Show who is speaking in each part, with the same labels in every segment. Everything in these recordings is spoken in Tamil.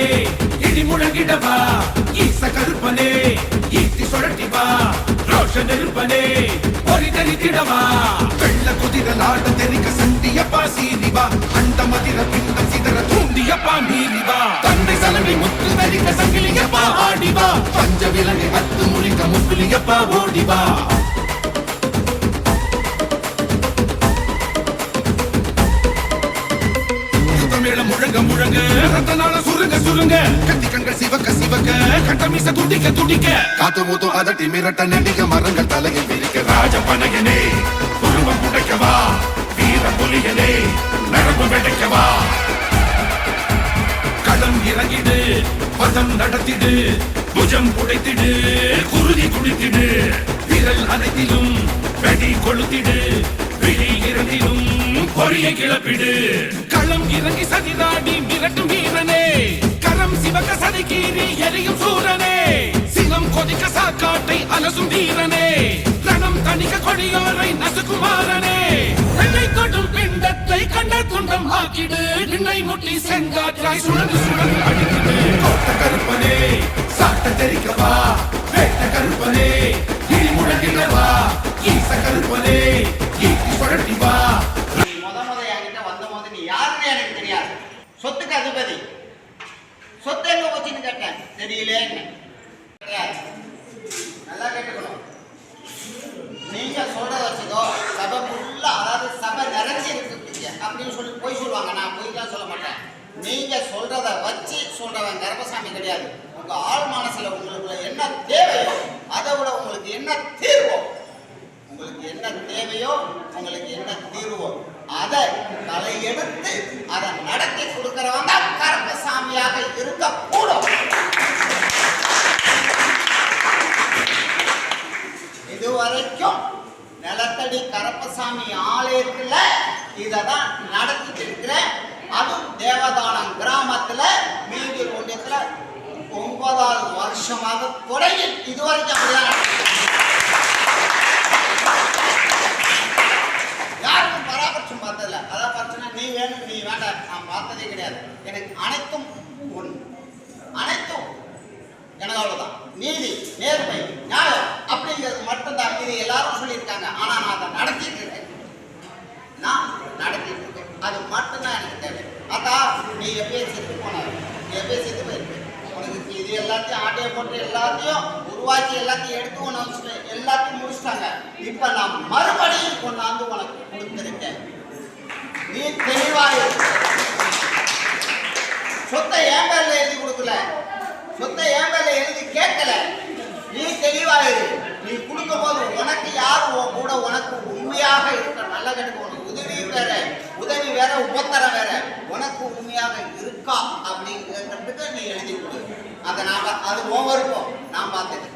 Speaker 1: கருப்பனே இடி முழங்கிடவா ஈச கருப்பனே ஈட்டி சுழட்டிவா ரோஷ நெருப்பனே பொறி தெரித்திடவா வெள்ள குதிரலாட தெரிக்க சண்டியப்பா சீரிவா அந்த மதிர பிண்டம் சிதற தூண்டியப்பா மீறிவா தந்தை சலவை முத்து தரிக்க சங்கிலியப்பா ஆடிவா பஞ்ச விலங்கை பத்து முழிக்க முத்துலியப்பா ஓடிவா முழங்க முழங்க. ரத்தனால சுருங்க சுருங்க. கத்தி கண்கள் சிவக்க சிவக்க. கட்டமிச துடிக்க துடிக்க.
Speaker 2: காத்து மூத்தும் அதட்டி மிரட்ட நெடிக மரங்கள் தலையில் விரிக்க.
Speaker 1: ராஜ பனையனே உருவம் உடைக்கவா வீர புலியனே நரம்பு வெடைக்கவா? களம் இறங்கிடு பதம் நடத்திடு புஜம் புடைத்திடு குருதி குடித்திடு. விரல் அனைத்திலும் வெடி கொளுத்திடு விழி இரண்டிலும் பொறிய கிளப்பிடு. களம் இறங்கி சதிதாடி மிரட்டும் வீரனே. கரம் சிவக்க சதிகீறி எரியும் சூரனே. சினம் கொதிக்க சாக்காட்டை அலசும் வீரனே. ரணம் தணிக்க கொடியோரை நசுகுமாரனே என்னை தொடும் பிண்டத்தை கண்ட துண்டம் ஆக்கிடு. நின்னை முட்டி செங்காற்றாய் சுழந்து சுழந்து அடிக்கிடு. கோட்ட கருப்பனே சாட்ட தெரிக்கவா வேட்ட கருப்பனே இடி முழங்கிடவா.
Speaker 3: சொத்து எங்க போச்சுன்னு கேட்டேன். தெரியலேன்னு நல்லா கேட்டுக்கணும். நீங்க சொல்ற வச்சதோ சபை ஃபுல்லா அதாவது சபை நிறைஞ்சு இருக்குங்க அப்படின்னு சொல்லி போய் சொல்லுவாங்க. நான் போய் தான் சொல்ல மாட்டேன். நீங்க சொல்றத வச்சு சொல்றவன் கர்ப்பசாமி கிடையாது. உங்க ஆள் மனசுல உங்களுக்கு என்ன தேவையோ அதை விட உங்களுக்கு என்ன தீர்வோ உங்களுக்கு என்ன தேவையோ உங்களுக்கு என்ன தீர்வோ அதை தலையெடுத்து அதை நடத்தி கொடுக்கிறவங்க தான் கருப்பசாமியாக இருக்கக்கூடும். இதுவரைக்கும் நிலத்தடி கருப்பசாமி ஆலயத்துல இதை தான் நடத்திட்டு இருக்கிறேன். அதுவும் தேவதானம் கிராமத்துல மீதி ஒன்றியத்துல ஒன்பதாவது வருஷமாக தொடங்கி இதுவரைக்கும் அப்படிதான் பார்த்ததில்ல அதான் பிரச்சனை. நீ வேணும் நீ வேண்டாம். நான் பார்த்ததே கிடையாது. எனக்கு அனைத்தும் ஒன்று. அனைத்தும். எனக்கு அவ்வளோதான் நீதி நேர்மை நியாயம் அப்படிங்கிறது மட்டும்தான். இது எல்லாரும் சொல்லியிருக்காங்க. ஆனால் நான் அதை நடத்திட்டு இருக்கேன். நான் நடத்திட்டு இருக்கேன். அது மட்டும்தான் எனக்கு தேவை. அத்தா நீ எப்பயே செத்து போனார் நீ எப்பயும் செத்து போயிருக்கேன் உனக்கு இது எல்லாத்தையும் ஆட்டையை போட்டு எல்லாத்தையும் உருவாக்கி எல்லாத்தையும் எடுத்து உன்னை எல்லாத்தையும் முடிச்சிட்டாங்க. இப்போ நான் மறுபடியும் கொண்டாந்து உனக்கு கொடுத்துருக்கேன். நீ தெளிவாக சொத்தை என் பேர்ல எழுதி கொடுக்கல. சொத்தை என் பேர்ல எழுதி கேட்கல. நீ தெளிவாயிரு. நீ கொடுக்கும் போது உனக்கு யார் உன் கூட உனக்கு உண்மையாக இருக்க நல்ல கெடுக்க உனக்கு உதவி வேற உதவி வேற உபத்தரம் வேற உனக்கு உண்மையாக இருக்கா அப்படிங்கிறதுக்கு நீ எழுதி கொடு. அதை நான் அது உன் நான் பார்த்துட்டு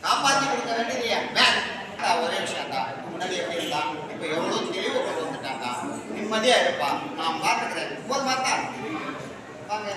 Speaker 3: காப்பாற்றி கொடுக்க வேண்டியது என் ஒரே விஷயம் தான் நிம்மதியாக இருப்பான் நான் பார்த்துக்கிறேன். போது தான் வாங்க.